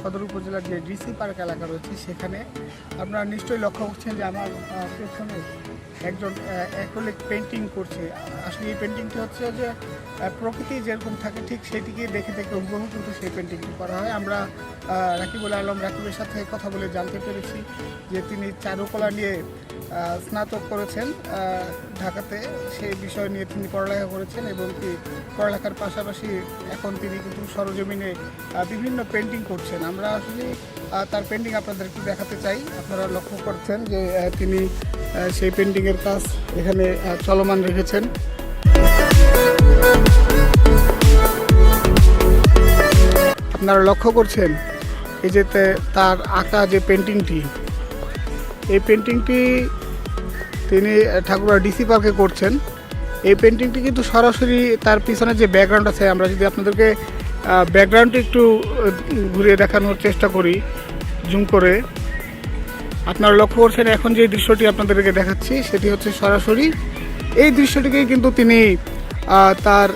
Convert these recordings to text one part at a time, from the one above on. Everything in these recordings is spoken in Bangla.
সদর উপজেলার যে ডিসি পার্ক এলাকা রয়েছে, সেখানে আপনারা নিশ্চয়ই লক্ষ্য করছেন যে আমার পেছনে একজন অ্যাক্রোলিক পেন্টিং করছে। আসলে এই পেন্টিংটি হচ্ছে যে প্রকৃতি যেরকম থাকে ঠিক সেটিকে দেখে দেখে হুবহু কিন্তু সেই পেন্টিংটি করা হয়। আমরা রাকিবুল আলম রাকিবের সাথে কথা বলে জানতে পেরেছি যে তিনি চারুকলা নিয়ে স্নাতক করেছেন ঢাকাতে সেই বিষয় নিয়ে তিনি পড়ালেখা করেছেন এবং পড়ালেখার পাশাপাশি এখন তিনি কিন্তু সরজমিনে বিভিন্ন পেন্টিং করছেন। আমরা আসলে তার পেন্টিং আপনাদের একটু দেখাতে চাই। আপনারা লক্ষ্য করছেন যে তিনি সেই পেন্টিংয়ের কাজ এখানে চলমান রেখেছেন। আপনারা লক্ষ্য করছেন এই যে তার আঁকা যে পেন্টিংটি এই পেন্টিংটি তিনি ঠাকুরা ডিসি পার্কে করছেন। এই পেন্টিংটি কিন্তু সরাসরি তার পিছনে যে ব্যাকগ্রাউন্ড আছে, আমরা যদি আপনাদেরকে ব্যাকগ্রাউন্ডটি একটু ঘুরিয়ে দেখানোর চেষ্টা করি জুম করে। আপনারা লক্ষ্য করছেন, এখন যে দৃশ্যটি আপনাদেরকে দেখাচ্ছি, সেটি হচ্ছে সরাসরি এই দৃশ্যটিকেই কিন্তু তিনি তার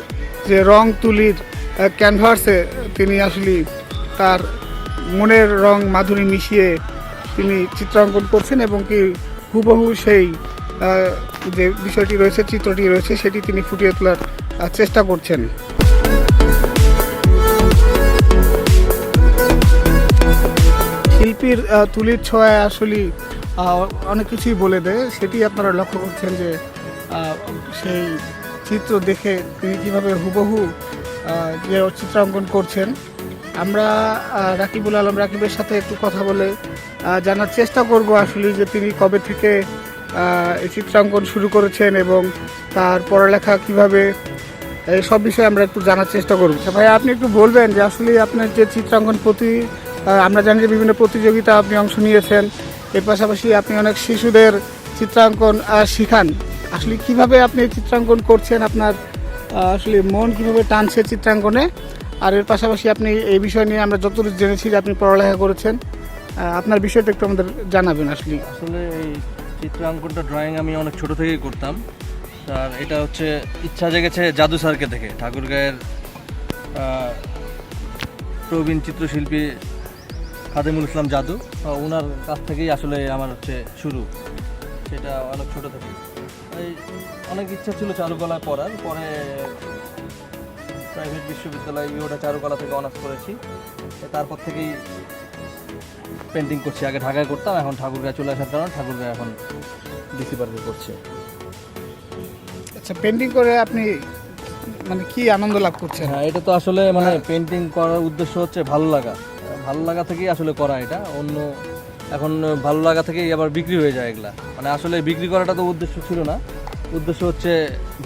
যে রং তুলির ক্যানভাসে তিনি আসলে তার মনের রং, মাধুরী মিশিয়ে তিনি চিত্রাঙ্কন করছেন এবং কি হুবহু সেই যে বিষয়টি রয়েছে, চিত্রটি রয়েছে, সেটি তিনি ফুটিয়ে তোলার চেষ্টা করছেন। শিল্পীর তুলির ছোঁয়ায় আসলে অনেক কিছুই বলে দেয়। সেটি আপনারা লক্ষ্য করছেন যে সেই চিত্র দেখে তিনি কীভাবে হুবহু যে চিত্রাঙ্কন করছেন। আমরা রাকিবুল আলম রাকিবের সাথে একটু কথা বলে জানার চেষ্টা করব আসলে যে তিনি কবে থেকে চিত্রাঙ্কন শুরু করেছেন এবং তার পড়ালেখা কীভাবে, এই সব বিষয়ে আমরা একটু জানার চেষ্টা করব। আচ্ছা ভাই আপনি একটু বলবেন যে আসলে আপনার যে চিত্রাঙ্কন প্রতি আমরা জানি যে বিভিন্ন প্রতিযোগিতা আপনি অংশ নিয়েছেন, এর পাশাপাশি আপনি অনেক শিশুদের চিত্রাঙ্কন শিখান। আসলে কীভাবে আপনি চিত্রাঙ্কন করছেন, আপনার আসলে মন কীভাবে টানছে চিত্রাঙ্কনে? আর এর পাশাপাশি আপনি এই বিষয় নিয়ে আমরা যতটুকু জেনেছি যে আপনি পড়ালেখা করেছেন আপনার বিষয়টা একটু আমাদের জানাবেন আসলে। আসলে এই চিত্রাঙ্কনটা ড্রয়িং আমি অনেক ছোট থেকেই করতাম। আর এটা হচ্ছে ইচ্ছা জেগেছে জাদু স্যারকে থেকে ঠাকুরগাঁয়ের প্রবীণ চিত্রশিল্পী খাদিমুল ইসলাম জাদু। ওনার কাছ থেকেই আসলে আমার হচ্ছে শুরু। সেটা অনেক ছোট থেকে এই অনেক ইচ্ছা ছিল চারুকলায় পড়ার। পরে প্রাইভেট বিশ্ববিদ্যালয় ওটা চারুকলা থেকে অনার্স করেছি। তারপর থেকেই পেন্টিং করছি আগে ঢাকায় করতাম এখন ঠাকুরগাঁয় চলে আসার কারণে ঠাকুরগাঁয় এখন ডিসি পার্কে করছি। আচ্ছা পেন্টিং করে আপনি মানে কি আনন্দ লাভ করছেন? হ্যাঁ এটা তো আসলে মানে পেন্টিং করার উদ্দেশ্য হচ্ছে ভালো লাগা। ভালো লাগা থেকেই আসলে করা এটা অন্য এখন ভালো লাগা থেকেই আবার বিক্রি হয়ে যায় এগুলা। মানে আসলে বিক্রি করাটা তো উদ্দেশ্য ছিল না উদ্দেশ্য হচ্ছে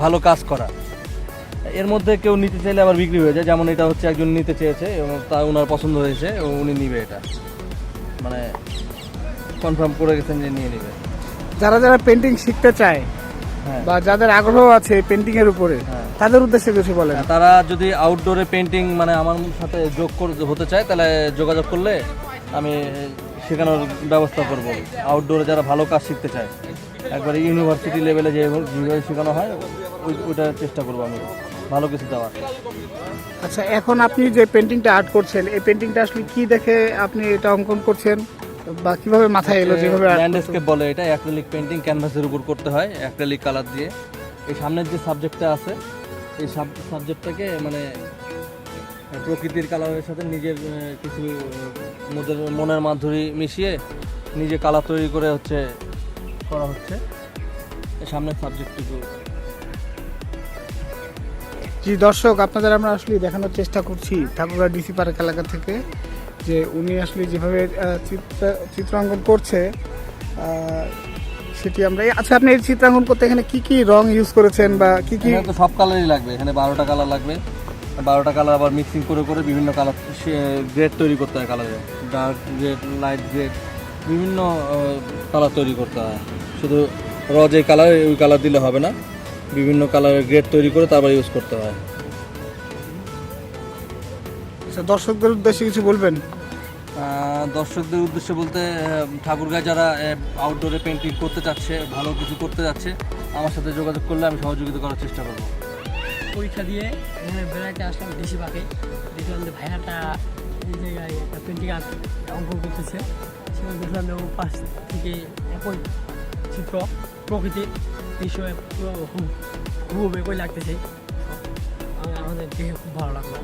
ভালো কাজ করা। এর মধ্যে কেউ নিতে চাইলে আবার বিক্রি হয়ে যায় যেমন এটা হচ্ছে একজন নিতে চেয়েছে এবং তা ওনার পছন্দ হয়েছে এবং উনি নিবে এটা। মানে কনফার্ম করে গেছেন যে নিয়ে নেবে। যারা যারা পেন্টিং শিখতে চায় হ্যাঁ। বা যাদের আগ্রহ আছে পেন্টিং এর উপরে হ্যাঁ। তাদের উদ্দেশ্যে কিছু বলেন। হ্যাঁ, তারা যদি আউটডোরে পেন্টিং মানে আমার সাথে যোগ করতে হতে চায় তাহলে যোগাযোগ করলে আমি শেখানোর ব্যবস্থা করব। আউটডোরে যারা ভালো কাজ শিখতে চায় একবারে ইউনিভার্সিটি লেভেলে যে যেভাবে শেখানো হয় ওই ওইটার চেষ্টা করব আমি। ভালো কিছু দেওয়ার। আচ্ছা এখন আপনি যে পেন্টিংটা আর্ট করছেন এই পেন্টিংটা আসলে কি দেখে আপনি এটা অঙ্কন করছেন? বা কীভাবে মাথায় এলো যেভাবে ল্যান্ডস্কেপ বলে এটা অ্যাক্রিলিক পেন্টিং ক্যানভাসের উপর করতে হয় অ্যাক্রিলিক কালার দিয়ে। এই সামনের যে সাবজেক্টটা আছে এই সাবজেক্টটাকে মানে প্রকৃতির কালারের সাথে নিজের কিছু মোদের মনের মাধুরী মিশিয়ে নিজে কালার তৈরি করে হচ্ছে করা হচ্ছে। সামনের সাবজেক্টটুকু জি, দর্শক, আপনাদের আমরা আসলে দেখানোর চেষ্টা করছি ঠাকুরগাঁ ডিসি পার্ক এলাকা থেকে, যে উনি আসলে যেভাবে চিত্র, চিত্রাঙ্কন করছে সেটি আমরা আচ্ছা আপনি এই চিত্রাঙ্কন করতে এখানে কি কি রং ইউজ করেছেন বা কি কি তো সব কালারই লাগবে। এখানে বারোটা কালার লাগবে। বারোটা কালার আবার মিক্সিং করে করে বিভিন্ন কালার গ্রেড তৈরি করতে হয় কালারে ডার্ক গ্রেড লাইট গ্রেড বিভিন্ন কালার তৈরি করতে হয়। শুধু র যে কালার ওই কালার দিলে হবে না। বিভিন্ন কালারের গ্রেড তৈরি করে তারপর ইউজ করতে হয়। আচ্ছা, দর্শকদের উদ্দেশ্যে কিছু বলবেন? দর্শকদের উদ্দেশ্যে বলতে ঠাকুরগাঁয় যারা আউটডোরে পেন্টিং করতে চাচ্ছে ভালো কিছু করতে যাচ্ছে আমার সাথে যোগাযোগ করলে আমি সহযোগিতা করার চেষ্টা করব। পরীক্ষা দিয়ে এখানে বেড়াতে আসলাম বেশি পাকে দেখলাম যে ভাইয়াটা এই জায়গায় একটা পেন্টিং আর্ট অঙ্কন করতেছে। সেখানে দেখলাম যে ও পাশ থেকে একই চিত্র প্রকৃতির। বিষয়ে হু- একই লাগতেছে। আ- আমাদের দেখে খুব ভালো লাগল।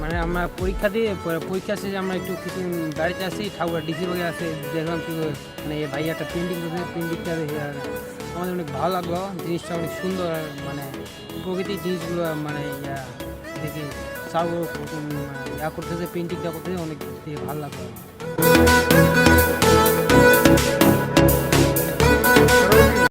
মানে আমরা পরীক্ষা দিয়ে পরে- পরীক্ষা শেষে আমরা একটু কিছু বাড়িতে আসি ঠাকুর ডিসি বাগে আছে দেখলাম কি মানে ভাই একটা পেন্টিং করছে পেন্টিংটা দেখে আমাদের অনেক ভালো লাগল, জিনিসটা অনেক সুন্দর মানে প্রকৃতির জিনিসগুলো মানে ইয়া দেখে ইয়া করতেছে পেন্টিংটা করতেছে, অনেক ভালো লাগল।